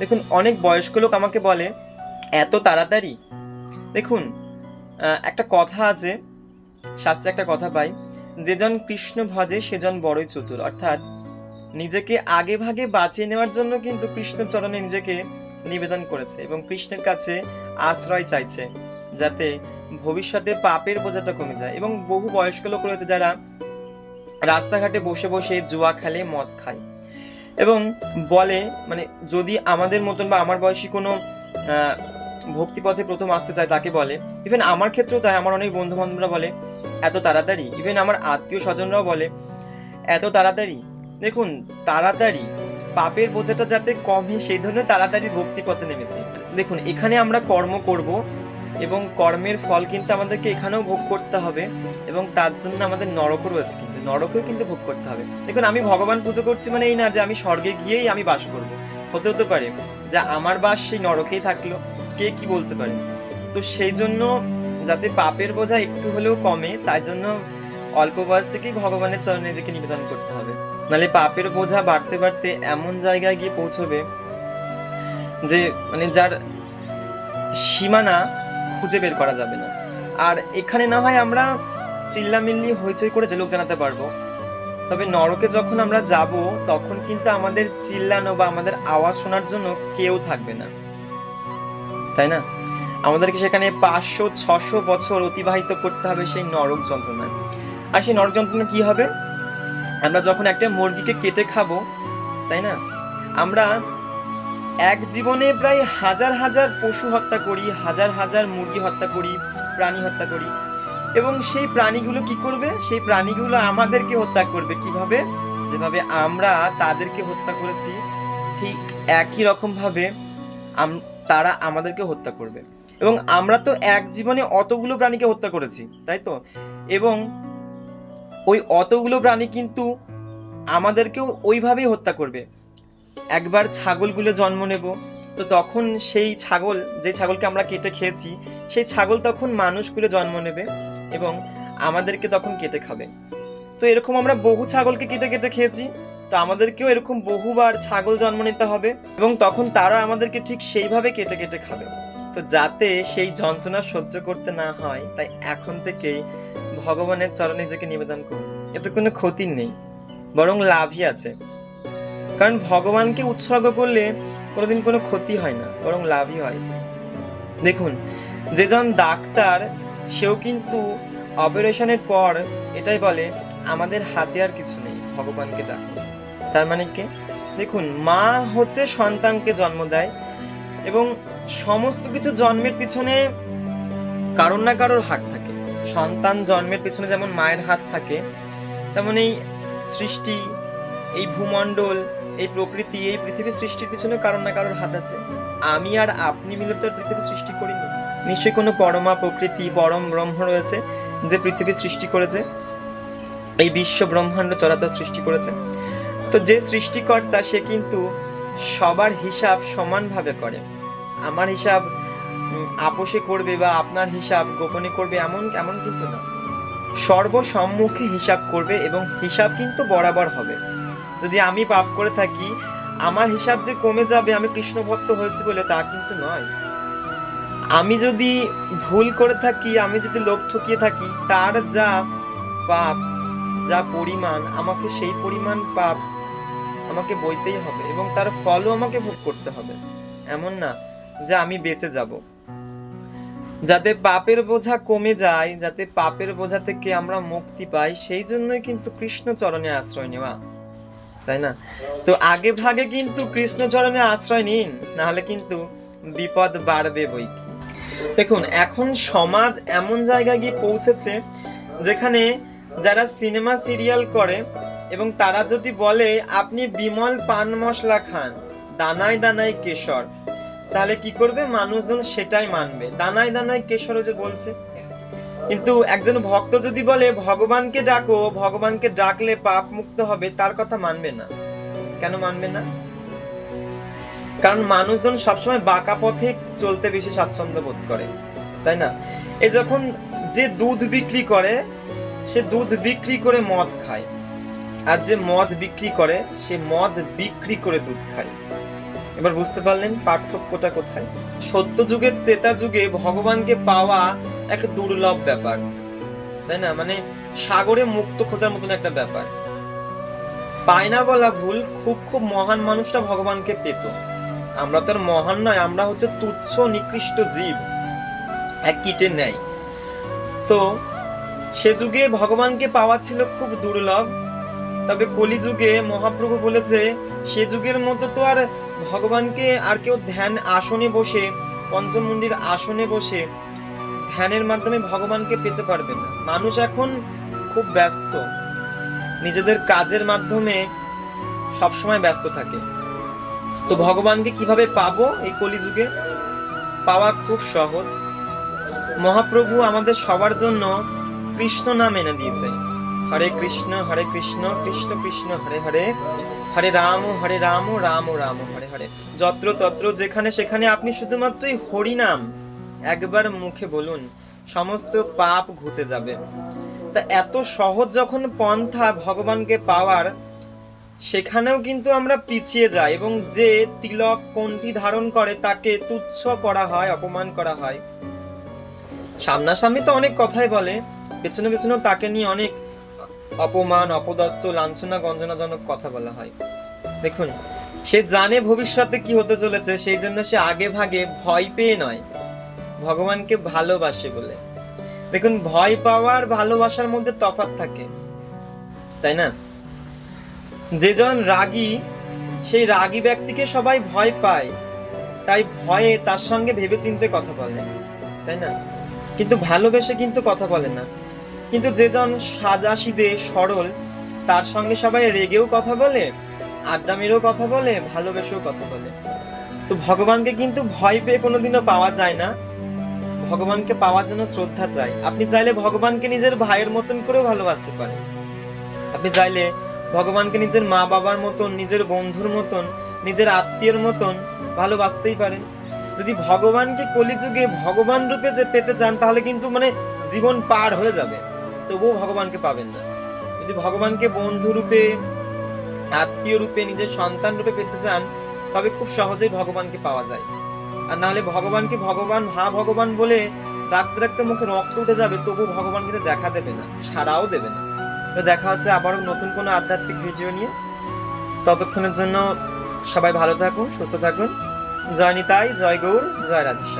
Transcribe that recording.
দেখুন, অনেক বয়স্ক লোক আমাকে বলে, এত তাড়াতাড়ি? দেখুন একটা কথা আছে, শাস্ত্রে একটা কথা পাই যেজন কৃষ্ণ ভজে সেজন বড়ই চতুর। অর্থাৎ, নিজেকে আগে ভাগে বাঁচিয়ে নেওয়ার জন্য কিন্তু কৃষ্ণ চরণে নিজেকে নিবেদন করেছে এবং কৃষ্ণের কাছে আশ্রয় চাইছে, যাতে ভবিষ্যতে পাপের বোঝাটা কমে যায়। এবং বহু বয়স্ক লোক রয়েছে যারা রাস্তাঘাটে বসে বসে জুয়া খেলে, মদ খায়। এবং বলে মানে যদি আমাদের মতন বা আমার বয়সী কোনো ভক্তিপথে প্রথম আসতে চায় তাকে বলে। ইভেন আমার ক্ষেত্রেও তাই, আমার অনেক বন্ধু বান্ধবরা বলে, এত তাড়াতাড়ি। ইভেন আমার আত্মীয় স্বজনরাও বলে, এত তাড়াতাড়ি। দেখুন, তাড়াতাড়ি, পাপের বোঝাটা যাতে কমে সেই জন্য তাড়াতাড়ি ভক্তি পথে নেমেছি। দেখুন, এখানে আমরা কর্ম করব এবং কর্মের ফল কিন্তু আমাদেরকে এখানেও ভোগ করতে হবে এবং তার জন্য আমাদের নরকও রয়েছে কিন্তু, নরকেও কিন্তু ভোগ করতে হবে। দেখুন, আমি ভগবান পুজো করছি মানে এই না যে আমি স্বর্গে গিয়েই আমি বাস করব। হতে হতে পারে যে আমার বাস সেই নরকেই থাকল, কে কি বলতে পারে? তো সেই জন্য যাতে পাপের বোঝা একটু হলেও কমে, তাই জন্য অল্প বয়স থেকেই ভগবানের চরণে নিজেকে নিবেদন করতে হবে। নাহলে পাপের বোঝা বাড়তে বাড়তে এমন জায়গায় গিয়ে পৌঁছবে যে মানে যার সীমানা খুঁজে বের করা যাবে না। আর এখানে না হয় আমরা চিল্লামিল্লি হইচই করে লোক জানাতে পারব। তবে নরকে যখন আমরা যাব, তখন কিন্তু আমাদের চিল্লানো বা আমাদের আওয়াজ শোনার জন্য কেউ থাকবে না। তাই না? আমাদেরকে সেখানে পাঁচশো, ছশো বছর অতিবাহিত করতে হবে সেই নরক যন্ত্রণায় আর সেই নরক যন্ত্রণা কি হবে? আমরা যখন একটা মুরগিকে কেটে খাব, তাই না? আমরা এক জীবনে প্রায় হাজার হাজার পশু হত্যা করি, হাজার হাজার মুরগি হত্যা করি, প্রাণী হত্যা করি। এবং সেই প্রাণীগুলো কি করবে? সেই প্রাণীগুলো আমাদেরকে হত্যা করবে কীভাবে? যেভাবে আমরা তাদেরকে হত্যা করেছি, ঠিক একই রকমভাবে তারা আমাদেরকে হত্যা করবে। এবং আমরা তো এক জীবনে অতগুলো প্রাণীকে হত্যা করেছি, তাই তো? এবং ওই অতগুলো প্রাণী কিন্তু আমাদেরকেও ওইভাবেই হত্যা করবে। একবার ছাগলগুলো জন্ম নেব, তো তখন সেই ছাগল, যে ছাগলকে আমরা কেটে খেয়েছি, সেই ছাগল তখন মানুষগুলো জন্ম নেবে এবং আমাদেরকে তখন কেটে খাবে। তো এরকম আমরা বহু ছাগলকে কেটে কেটে খেয়েছি, তো আমাদেরকেও এরকম বহুবার ছাগল জন্ম নিতে হবে এবং তখন তারা আমাদেরকে ঠিক সেইভাবে কেটে কেটে খাবে। তো যাতে সেই যন্ত্রণা সহ্য করতে না হয়, তাই এখন থেকেই ভগবানের চরণে নিজেকে নিবেদন করুন। এতে কোনো ক্ষতি নেই, বরং লাভই আছে। কারণ ভগবানকে উৎসর্গ করলে কোনোদিন কোনো ক্ষতি হয় না, বরং লাভই হয়। দেখুন যেজন ডাক্তার, সেও কিন্তু অপারেশনের পর এটাই বলে, আমাদের হাতে আর কিছু নেই, ভগবানকে ডাকুন। তার মানে কি? দেখুন, মা হচ্ছে সন্তানকে জন্ম দেয় এবং সমস্ত কিছু জন্মের পিছনে কারোর না কারোর হাত থাকে। সন্তান জন্মের পিছনে যেমন মায়ের হাত থাকে তেমন এই সৃষ্টি এই ভূমণ্ডল, এই প্রকৃতি, এই পৃথিবী সৃষ্টির পিছনে কারণ না কারোর হাত আছে। আমি আর আপনি মিলে তো পৃথিবী সৃষ্টি করিনি। নিশ্চয়ই কোনো পরমা, প্রকৃতি, পরম ব্রহ্ম রয়েছে যে পৃথিবী সৃষ্টি করেছে। এই বিশ্ব ব্রহ্মাণ্ড চরাচর সৃষ্টি করেছে। তো যে সৃষ্টিকর্তা, সে কিন্তু সবার হিসাব সমানভাবে করে। আমার হিসাব আপোষে করবে বা আপনার হিসাব গোপনে করবে এমন এমন কিন্তু না। সর্বসম্মুখে হিসাব করবে এবং হিসাব কিন্তু বরাবর হবে। যদি আমি পাপ করে থাকি, আমার হিসাব যে কমে যাবে, আমি কৃষ্ণ ভক্ত হয়েছি বলে তা কিন্তু নয়। আমি যদি ভুল করে থাকি, আমি যদি লোক ঠকিয়ে থাকি, তার যা পাপ, যা পরিমাণ, আমাকে সেই পরিমাণ পাপ আমাকে বইতেই হবে এবং তার ফলও আমাকে ভোগ করতে হবে। এমন না যে আমি বেঁচে যাব। যাতে পাপের বোঝা কমে যায়, যাতে পাপের বোঝা থেকে আমরা মুক্তি পাই, সেই জন্যই কিন্তু কৃষ্ণ চরণে আশ্রয় নেওয়া। তাই না? তো আগে ভাগে কিন্তু কৃষ্ণ চরণে আশ্রয় নিন, নাহলে কিন্তু বিপদ বাড়বে বই কি। দেখুন, এখন সমাজ এমন জায়গায় গিয়ে পৌঁছেছে যেখানে যারা সিনেমা সিরিয়াল করে এবং তারা যদি বলে, আপনি বিমল পান মশলা খান, দানায় দানায় কেশর। তাহলে কি করবে? মানুষজন সেটাই মানবে। দানায় দানায় কেশর যে বলছে কিন্তু একজন ভক্ত যদি বলে, ভগবানকে ডাকো, ভগবানকে ডাকলে পাপ মুক্ত হবে, তার কথা মানবে না। কেন মানবে না? কারণ মানুষজন সবসময় বাঁকা পথে চলতে বেশি স্বাচ্ছন্দ্য বোধ করে, তাই না? এ যখন যে দুধ বিক্রি করে, সে দুধ বিক্রি করে মদ খায়। আর যে মদ বিক্রি করে, সে মদ বিক্রি করে দুধ খায়। এবার বুঝতে পারলেন পার্থক্যটা কোথায়? সত্য যুগের ত্রেতা যুগে ভগবানকে পাওয়া একটা দুর্লভ ব্যাপার। তাই না? মানে সাগরে মুক্ত খোঁজার মতন একটা ব্যাপার। পায় না বলা ভুল, খুব খুব মহান মানুষটা ভগবানকে পেত। আমরা তো মহান নয়, আমরা হচ্ছে তুচ্ছ, নিকৃষ্ট জীব। এক কীটের ন্যায়। তো সে যুগে ভগবানকে পাওয়া ছিল খুব দুর্লভ। তবে কলিযুগে মহাপ্রভু বলেছে, সে যুগের মতো তো আর ভগবানকে আর কেউ ধ্যান আসনে বসে, পঞ্চমুণ্ডির আসনে বসে ধ্যানের মাধ্যমে ভগবানকে পেতে পারবে না। মানুষ এখন খুব ব্যস্ত। নিজেদের কাজের মাধ্যমে সবসময় ব্যস্ত থাকে। তো ভগবানকে কীভাবে পাবো এই কলিযুগে? পাওয়া খুব সহজ। মহাপ্রভু আমাদের সবার জন্য কৃষ্ণ নাম এনে দিয়েছে। হরে কৃষ্ণ হরে কৃষ্ণ কৃষ্ণ কৃষ্ণ, হরে হরে। হরে রাম হরে রাম রাম রাম, হরে হরে। যত্র তত্র যেখানে সেখানে আপনি শুধুমাত্রই হরি নাম একবার মুখে বলুন, সমস্ত পাপ ঘুচে যাবে। তা এত সহজ যখন পন্থা ভগবানকে পাওয়ার, সেখানেও কিন্তু আমরা পিছিয়ে যাই এবং যে তিলক কণ্ঠি ধারণ করে তাকে তুচ্ছ করা হয়, অপমান করা হয়। সামনাসামনি তো অনেক কথাই বলে, পেছনে পেছনে তাকে নিয়ে অনেক অপমান, অপদস্থ, লাঞ্ছনা, গঞ্জনাজনক কথা বলা হয়। দেখুন, সে জানে ভবিষ্যতে কি হতে চলেছে, সেই জন্য সে আগে ভাগে ভয় পেয়ে নয়। ভগবানকে ভালোবাসে বলে। দেখুন, ভয় পাওয়ার ভালোবাসার মধ্যে তফাৎ থাকে। তাই না? যেজন রাগী, সেই রাগী ব্যক্তিকে সবাই ভয় পায়। তাই ভয়ে তার সঙ্গে ভেবে চিন্তে কথা বলে। তাই না? কিন্তু ভালোবেসে কিন্তু কথা বলে না। কিন্তু যেজন সাদা সিদে সরল, তার সঙ্গে সবাই রেগেও কথা বলে আড্ডা মেরেও কথা বলে, ভালোবেসেও কথা বলে। তো ভগবানকে কিন্তু ভয় পেয়ে কোনোদিনও পাওয়া যায় না। ভগবানকে পাওয়ার জন্য শ্রদ্ধা চাই। আপনি চাইলে ভগবানকে নিজের ভাইয়ের মতন করেও ভালোবাসতে পারেন। আপনি চাইলে ভগবানকে নিজের মা বাবার মতন, নিজের বন্ধুর মতন, নিজের আত্মীয়ের মতন ভালোবাসতেই পারেন। যদি ভগবানকে কলিযুগে ভগবান রূপে যে পেতে চান, তাহলে কিন্তু মানে জীবন পার হয়ে যাবে। তবুও ভগবানকে পাবেন না। যদি ভগবানকে বন্ধু রূপে, আত্মীয় রূপে, নিজের সন্তান রূপে পেতে চান, তবে খুব সহজেই ভগবানকে পাওয়া যায়। আর নাহলে ভগবানকে ভগবান হা ভগবান বলে ডাক্তার ডাকতে মুখে রক্ত উঠে যাবে, তবু ভগবান কিন্তু দেখা দেবে না সারাও দেবে না। তো দেখা হচ্ছে আবারও নতুন কোনো আধ্যাত্মিক ভিডিও নিয়ে। ততক্ষণের জন্য সবাই ভালো থাকুন, সুস্থ থাকুন। জয় নিতাই, জয় গৌর, জয় রাধেশ্যাম।